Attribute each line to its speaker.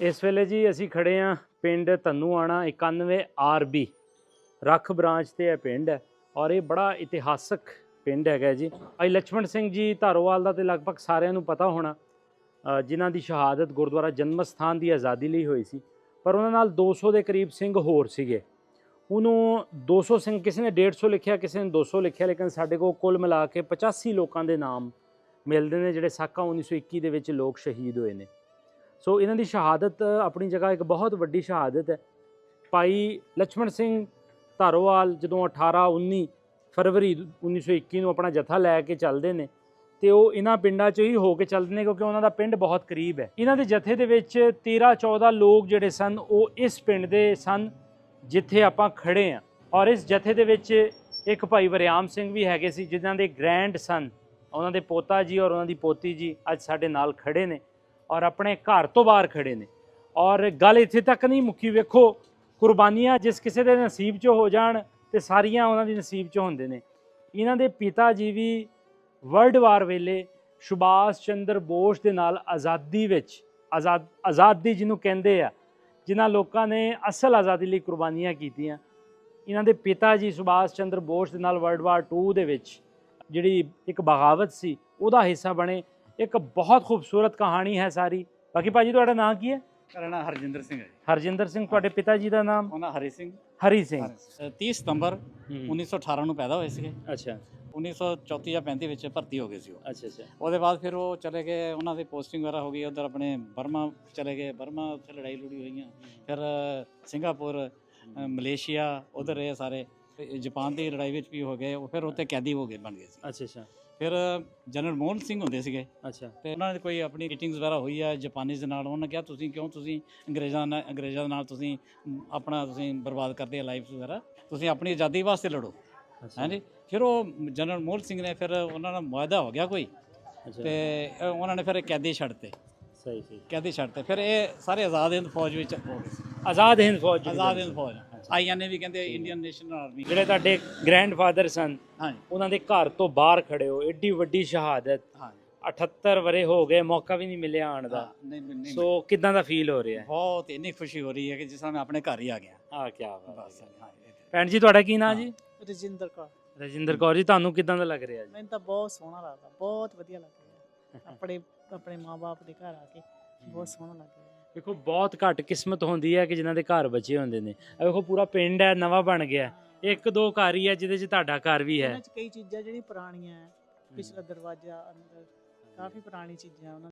Speaker 1: ਇਸ ਵੇਲੇ ਜੀ ਅਸੀਂ ਖੜੇ ਆ ਪਿੰਡ ਤੰਨੂਆਣਾ 91 ਆਰਬੀ ਰੱਖ ਬ੍ਰਾਂਚ ਤੇ ਇਹ ਪਿੰਡ ਹੈ ਔਰ ਇਹ ਬੜਾ ਇਤਿਹਾਸਕ ਪਿੰਡ ਹੈਗਾ ਜੀ। ਭਾਈ ਲక్ష్మణ ਸਿੰਘ ਜੀ ਧਾਰੋਵਾਲ ਦਾ ਤੇ ਲਗਭਗ ਸਾਰਿਆਂ ਨੂੰ ਪਤਾ ਹੋਣਾ ਜਿਨ੍ਹਾਂ ਦੀ ਸ਼ਹਾਦਤ ਗੁਰਦੁਆਰਾ ਜਨਮ ਸਥਾਨ ਦੀ ਆਜ਼ਾਦੀ ਲਈ ਹੋਈ ਸੀ। ਪਰ ਉਹਨਾਂ ਨਾਲ 200 ਦੇ ਕਰੀਬ ਸਿੰਘ ਹੋਰ ਸੀਗੇ। ਉਹਨੂੰ 200 ਸਿੰਘ, ਕਿਸੇ ਨੇ 150 ਲਿਖਿਆ, ਕਿਸੇ ਨੇ 200 ਲਿਖਿਆ, ਲੇਕਿਨ ਸਾਡੇ ਕੋਲ ਕੁੱਲ ਮਿਲਾ ਕੇ 85 ਲੋਕਾਂ ਦੇ ਨਾਮ ਮਿਲਦੇ ਨੇ, ਜਿਹੜੇ ਸਾਕਾ 1921 ਦੇ ਵਿੱਚ ਲੋਕ ਸ਼ਹੀਦ ਹੋਏ ਨੇ। ਸੋ ਇਹਨਾਂ ਦੀ ਸ਼ਹਾਦਤ, ਆਪਣੀ ਜਗ੍ਹਾ ਇੱਕ ਬਹੁਤ ਵੱਡੀ ਸ਼ਹਾਦਤ ਹੈ। ਭਾਈ ਲక్ష్మణ ਸਿੰਘ ਧਾਰੋਵਾਲ ਜਦੋਂ 18 19 ਫਰਵਰੀ 1921 ਨੂੰ ਆਪਣਾ ਜਥਾ ਲੈ ਕੇ ਚੱਲਦੇ ਨੇ, ਤੇ ਉਹ ਇਹਨਾਂ ਪਿੰਡਾਂ 'ਚ ਹੀ ਹੋ ਕੇ ਚੱਲਦੇ ਨੇ ਕਿਉਂਕਿ ਉਹਨਾਂ ਦਾ ਪਿੰਡ ਬਹੁਤ ਕਰੀਬ ਹੈ। ਇਹਨਾਂ ਦੇ ਜਥੇ ਦੇ ਵਿੱਚ 13 14 ਲੋਕ ਜਿਹੜੇ ਸਨ, ਉਹ ਇਸ ਪਿੰਡ ਦੇ ਸਨ ਜਿੱਥੇ ਆਪਾਂ ਖੜੇ ਆ ਔਰ ਇਸ ਜਥੇ ਦੇ ਵਿੱਚ ਇੱਕ ਭਾਈ ਵਰਿਆਮ ਸਿੰਘ ਵੀ ਹੈਗੇ ਸੀ, ਜਿਨ੍ਹਾਂ ਦੇ ਗ੍ਰੈਂਡ ਸਨ। ਉਹਨਾਂ ਦੇ ਪੋਤਾ ਜੀ ਔਰ ਉਹਨਾਂ ਦੀ ਪੋਤੀ ਜੀ ਅੱਜ ਸਾਡੇ ਨਾਲ ਖੜੇ ਨੇ। ਔਰ ਆਪਣੇ ਘਰ ਤੋਂ ਬਾਹਰ ਖੜੇ ਨੇ। ਔਰ ਗੱਲ ਇੱਥੇ ਤੱਕ ਨਹੀਂ ਮੁੱਕੀ ਵੇਖੋ, ਕੁਰਬਾਨੀਆਂ ਜਿਸ ਕਿਸੇ ਦੇ ਨਸੀਬ 'ਚ ਹੋ ਜਾਣ ਤੇ ਸਾਰੀਆਂ ਉਹਨਾਂ ਦੀ ਨਸੀਬ 'ਚ ਹੁੰਦੇ ਨੇ। ਇਹਨਾਂ ਦੇ ਪਿਤਾ ਜੀ ਵੀ ਵਰਲਡ ਵਾਰ ਵੇਲੇ ਸੁਭਾਸ਼ ਚੰਦਰ ਬੋਸ ਦੇ ਨਾਲ ਆਜ਼ਾਦੀ ਵਿੱਚ, ਆਜ਼ਾਦ, ਆਜ਼ਾਦੀ ਜਿਹਨੂੰ ਕਹਿੰਦੇ ਆ, ਜਿਨ੍ਹਾਂ ਲੋਕਾਂ ਨੇ ਅਸਲ ਆਜ਼ਾਦੀ ਲਈ ਕੁਰਬਾਨੀਆਂ ਕੀਤੀਆਂ। ਇਹਨਾਂ ਦੇ ਪਿਤਾ ਜੀ ਸੁਭਾਸ਼ ਚੰਦਰ ਬੋਸ ਦੇ ਨਾਲ ਵਰਲਡ ਵਾਰ 2 ਦੇ ਵਿੱਚ ਜਿਹੜੀ ਇੱਕ ਬਗਾਵਤ ਸੀ, ਉਹਦਾ ਹਿੱਸਾ ਬਣੇ ਇੱਕ ਬਹੁਤ ਖੂਬਸੂਰਤ ਕਹਾਣੀ ਹੈ ਸਾਰੀ। ਬਾਕੀ ਭਾਜੀ ਤੁਹਾਡਾ ਨਾਮ ਕੀ ਹੈ?
Speaker 2: ਮੇਰਾ ਨਾਮ ਹਰਜਿੰਦਰ ਸਿੰਘ ਹੈ।
Speaker 1: ਹਰਜਿੰਦਰ ਸਿੰਘ ਤੁਹਾਡੇ ਪਿਤਾ ਜੀ ਦਾ ਨਾਮ?
Speaker 2: ਉਹਨਾਂ ਹਰੀ ਸਿੰਘ।
Speaker 1: ਹਰੀ ਸਿੰਘ।
Speaker 2: ਅ, 30 ਸਤੰਬਰ
Speaker 1: ਹੂੰ।
Speaker 2: 1918 ਨੂੰ ਪੈਦਾ ਹੋਏ ਸੀਗੇ।
Speaker 1: ਅੱਛਾ।
Speaker 2: 1934 ਜਾਂ 35 ਵਿੱਚ ਭਰਤੀ ਹੋ ਗਏ ਸੀ ਉਹ।
Speaker 1: ਅੱਛਾ ਅੱਛਾ।
Speaker 2: ਉਹਦੇ ਬਾਅਦ ਫਿਰ ਉਹ ਚਲੇ ਗਏ ਉਹਨਾਂ ਦੀ ਪੋਸਟਿੰਗ ਵਗੈਰਾ ਹੋ ਗਈ ਉਧਰ ਆਪਣੇ ਬਰਮਾ ਚਲੇ ਗਏ। ਬਰਮਾ ਉੱਥੇ ਲੜਾਈ ਲੜੀ ਹੋਈਆਂ। ਫਿਰ ਸਿੰਗਾਪੁਰ ਮਲੇਸ਼ੀਆ ਉਧਰ ਰਹੇ ਸਾਰੇ। ਜਾਪਾਨ ਦੀ ਲੜਾਈ ਵਿੱਚ ਵੀ ਹੋ ਗਏ ਉਹ ਫਿਰ ਉੱਥੇ ਕੈਦੀ ਹੋ ਗਏ ਬਣ ਗਏ ਸੀ।
Speaker 1: ਅੱਛਾ ਅੱਛਾ।
Speaker 2: ਫਿਰ ਜਨਰਲ ਮੋਹਨ ਸਿੰਘ ਹੁੰਦੇ ਸੀਗੇ।
Speaker 1: ਅੱਛਾ।
Speaker 2: ਤੇ ਉਹਨਾਂ ਨੇ ਕੋਈ ਆਪਣੀ ਮੀਟਿੰਗਸ ਵਗੈਰਾ ਹੋਈ ਹੈ ਜਾਪਾਨੀਜ਼ ਦੇ ਨਾਲ ਉਹਨਾਂ ਨੇ ਕਿਹਾ ਤੁਸੀਂ ਕਿਉਂ ਤੁਸੀਂ ਅੰਗਰੇਜ਼ਾਂ ਨਾਲ ਅੰਗਰੇਜ਼ਾਂ ਦੇ ਨਾਲ ਤੁਸੀਂ ਆਪਣਾ ਤੁਸੀਂ ਬਰਬਾਦ ਕਰਦੇ ਆ ਲਾਈਫ ਵਗੈਰਾ? ਤੁਸੀਂ ਆਪਣੀ ਆਜ਼ਾਦੀ ਵਾਸਤੇ ਲੜੋ। ਹਾਂਜੀ। ਫਿਰ ਉਹ ਜਨਰਲ ਮੋਹਨ ਸਿੰਘ ਨੇ ਫਿਰ ਉਹਨਾਂ ਨਾਲ ਮੁਆਹਦਾ ਹੋ ਗਿਆ ਕੋਈ। ਤੇ ਉਹਨਾਂ ਨੇ ਫਿਰ ਕੈਦੀ ਛੱਡਤੇ
Speaker 1: ਸਹੀ ਸਹੀ।
Speaker 2: ਕੈਦੀ ਛੱਡਤੇ ਫਿਰ ਇਹ ਸਾਰੇ ਆਜ਼ਾਦ ਹਿੰਦ ਫੌਜ ਵਿੱਚ ਹੋ ਗਏ ਸੀ।
Speaker 1: ਆਜ਼ਾਦ ਹਿੰਦ ਫੌਜ
Speaker 2: ਆਜ਼ਾਦ ਹਿੰਦ ਫੌਜ ਆਈਐਨਏ ਵੀ ਕਹਿੰਦੇ ਇੰਡੀਅਨ ਨੈਸ਼ਨਲ ਆਰਮੀ।
Speaker 1: ਜਿਹੜੇ ਤੁਹਾਡੇ ਗ੍ਰੈਂਡਫਾਦਰ ਸਨ
Speaker 2: ਹਾਂਜੀ
Speaker 1: ਉਹਨਾਂ ਦੇ ਘਰ ਤੋਂ ਬਾਹਰ ਖੜੇ ਹੋ ਏਡੀ ਵੱਡੀ ਸ਼ਹਾਦਤ।
Speaker 2: ਹਾਂਜੀ
Speaker 1: 78 ਵਰੇ ਹੋ ਗਏ ਮੌਕਾ ਵੀ ਨਹੀਂ ਮਿਲਿਆ ਆਉਣ ਦਾ।
Speaker 2: ਹਾਂ, ਨਹੀਂ ਨਹੀਂ ਨਹੀਂ,
Speaker 1: ਸੋ ਕਿਦਾਂ ਦਾ ਫੀਲ ਹੋ ਰਿਹਾ ਹੈ?
Speaker 2: ਬਹੁਤ ਇੰਨੀ ਖੁਸ਼ੀ ਹੋ ਰਹੀ ਹੈ ਕਿ ਜਿਸ ਤਰ੍ਹਾਂ ਮੈਂ ਆਪਣੇ ਘਰ ਹੀ ਆ ਗਿਆ।
Speaker 1: ਆ ਕੀ ਬਾਤ
Speaker 2: ਬਸ
Speaker 1: ਹੈ ਭੈਣ ਜੀ ਤੁਹਾਡਾ ਕੀ ਨਾਮ ਜੀ?
Speaker 3: ਰਜਿੰਦਰ ਕੌਰ।
Speaker 1: ਰਜਿੰਦਰ ਕੌਰ ਜੀ ਤੁਹਾਨੂੰ ਕਿਦਾਂ ਦਾ ਲੱਗ ਰਿਹਾ ਜੀ?
Speaker 3: ਮੈਨੂੰ ਤਾਂ ਬਹੁਤ ਸੋਹਣਾ ਲੱਗਦਾ ਬਹੁਤ ਵਧੀਆ ਲੱਗ ਰਿਹਾ ਆਪਣੇ ਆਪਣੇ ਮਾਪੇ ਦੇ ਘਰ ਆ ਕੇ ਬਹੁਤ ਸੋਹਣਾ ਲੱਗ ਰਿਹਾ।
Speaker 1: ਵੇਖੋ ਬਹੁਤ ਘੱਟ ਕਿਸਮਤ ਹੁੰਦੀ ਹੈ ਕਿ ਜਿਨ੍ਹਾਂ ਦੇ ਘਰ ਬੱਚੇ ਹੁੰਦੇ ਨੇ। ਇਹ ਵੇਖੋ ਪੂਰਾ ਪਿੰਡ ਹੈ ਨਵਾਂ ਬਣ ਗਿਆ ਇੱਕ ਦੋ ਘਰ ਹੀ ਹੈ ਜਿਹਦੇ 'ਚ ਤੁਹਾਡਾ ਘਰ ਵੀ ਹੈ।
Speaker 3: ਇਹਨਾਂ 'ਚ ਕਈ ਚੀਜ਼ਾਂ ਜਿਹੜੀਆਂ ਪੁਰਾਣੀਆਂ ਹੈ ਪਿਛਲਾ ਦਰਵਾਜ਼ਾ ਅੰਦਰ ਕਾਫੀ ਪੁਰਾਣੀ ਚੀਜ਼ਾਂ ਉਹਨਾਂ